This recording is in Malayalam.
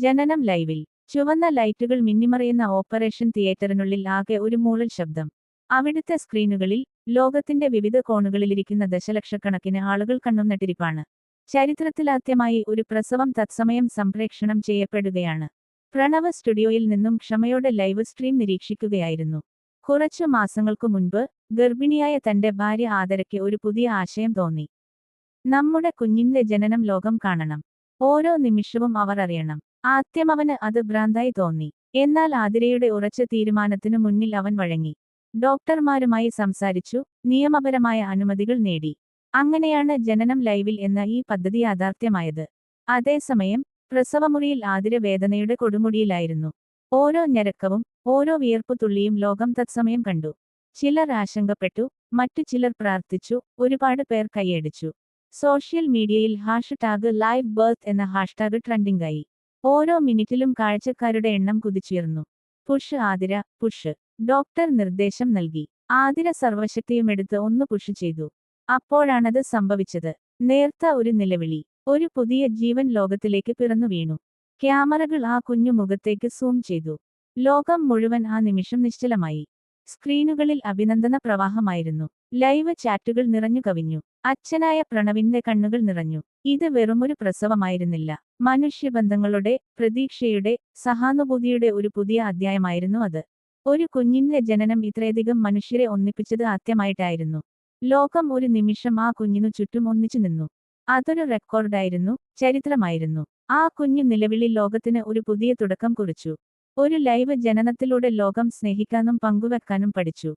ജനനം ലൈവിൽ. ചുവന്ന ലൈറ്റുകൾ മിന്നിമറയുന്ന ഓപ്പറേഷൻ തിയേറ്ററിനുള്ളിൽ ആകെ ഒരു മൂളൽ ശബ്ദം. അവിടുത്തെ സ്ക്രീനുകളിൽ ലോകത്തിന്റെ വിവിധ കോണുകളിലിരിക്കുന്ന ദശലക്ഷക്കണക്കിന് ആളുകൾ കണ്ണും നട്ടിരിപ്പാണ് ചരിത്രത്തിലാദ്യമായി ഒരു പ്രസവം തത്സമയം സംപ്രേക്ഷണം ചെയ്യപ്പെടുകയാണ്. പ്രണവ സ്റ്റുഡിയോയിൽ നിന്നും ക്ഷമയോടെ ലൈവ് സ്ട്രീം നിരീക്ഷിക്കുകയായിരുന്നു. കുറച്ചു മാസങ്ങൾക്കു മുൻപ് ഗർഭിണിയായ തന്റെ ഭാര്യ ആദരയ്ക്ക് ഒരു പുതിയ ആശയം തോന്നി. നമ്മുടെ കുഞ്ഞിന്റെ ജനനം ലോകം കാണണം. ഓരോ നിമിഷവും അവർ അറിയണം. ആദ്യം അവന് അത് ഭ്രാന്തായി തോന്നി. എന്നാൽ ആതിരയുടെ ഉറച്ച തീരുമാനത്തിനു മുന്നിൽ അവൻ വഴങ്ങി. ഡോക്ടർമാരുമായി സംസാരിച്ചു നിയമപരമായ അനുമതികൾ നേടി. അങ്ങനെയാണ് ജനനം ലൈവിൽ എന്ന ഈ പദ്ധതി യാഥാർത്ഥ്യമായത്. അതേസമയം പ്രസവമുറിയിൽ ആതിര വേദനയുടെ കൊടുമുടിയിലായിരുന്നു. ഓരോ ഞരക്കവും ഓരോ വിയർപ്പുതുള്ളിയും ലോകം തത്സമയം കണ്ടു. ചിലർ ആശങ്കപ്പെട്ടു മറ്റു ചിലർ പ്രാർത്ഥിച്ചു ഒരുപാട് പേർ കൈയടിച്ചു. സോഷ്യൽ മീഡിയയിൽ ഹാഷ് ടാഗ് ലൈവ് ബർത്ത് എന്ന ഹാഷ്ടാഗ് ട്രെൻഡിംഗായി. ഓരോ മിനിറ്റിലും കാഴ്ചക്കാരുടെ എണ്ണം കുതിച്ചുയർന്നു. Push Athira push. ഡോക്ടർ നിർദ്ദേശം നൽകി. ആതിര സർവശക്തിയും എടുത്ത് ഒന്ന് പുഷ് ചെയ്തു. അപ്പോഴാണത് സംഭവിച്ചത്. നേർത്ത ഒരു നിലവിളി. ഒരു പുതിയ ജീവൻ ലോകത്തിലേക്ക് പിറന്നു വീണു. ക്യാമറകൾ ആ കുഞ്ഞു മുഖത്തേക്ക് സൂം ചെയ്തു. ലോകം മുഴുവൻ ആ നിമിഷം നിശ്ചലമായി. സ്ക്രീനുകളിൽ അഭിനന്ദന പ്രവാഹമായിരുന്നു. ലൈവ് ചാറ്റുകൾ നിറഞ്ഞു കവിഞ്ഞു. അച്ഛനായ പ്രണവിന്റെ കണ്ണുകൾ നിറഞ്ഞു. ഇത് വെറുമൊരു പ്രസവമായിരുന്നില്ല. മനുഷ്യബന്ധങ്ങളുടെ പ്രതീക്ഷയുടെ സഹാനുഭൂതിയുടെ ഒരു പുതിയ അധ്യായമായിരുന്നു അത്. ഒരു കുഞ്ഞിന്റെ ജനനം ഇത്രയധികം മനുഷ്യരെ ഒന്നിപ്പിച്ചത് ആദ്യമായിട്ടായിരുന്നു. ലോകം ഒരു നിമിഷം ആ കുഞ്ഞിനു ചുറ്റും ഒന്നിച്ചു നിന്നു. അതൊരു റെക്കോർഡായിരുന്നു ചരിത്രമായിരുന്നു. ആ കുഞ്ഞു നിലവിളി ലോകത്തിന് ഒരു പുതിയ തുടക്കം കുറിച്ചു. ഒരു ലൈവ് ജനനത്തിലൂടെ ലോകം സ്നേഹിക്കാനും പങ്കുവെക്കാനും പഠിച്ചു.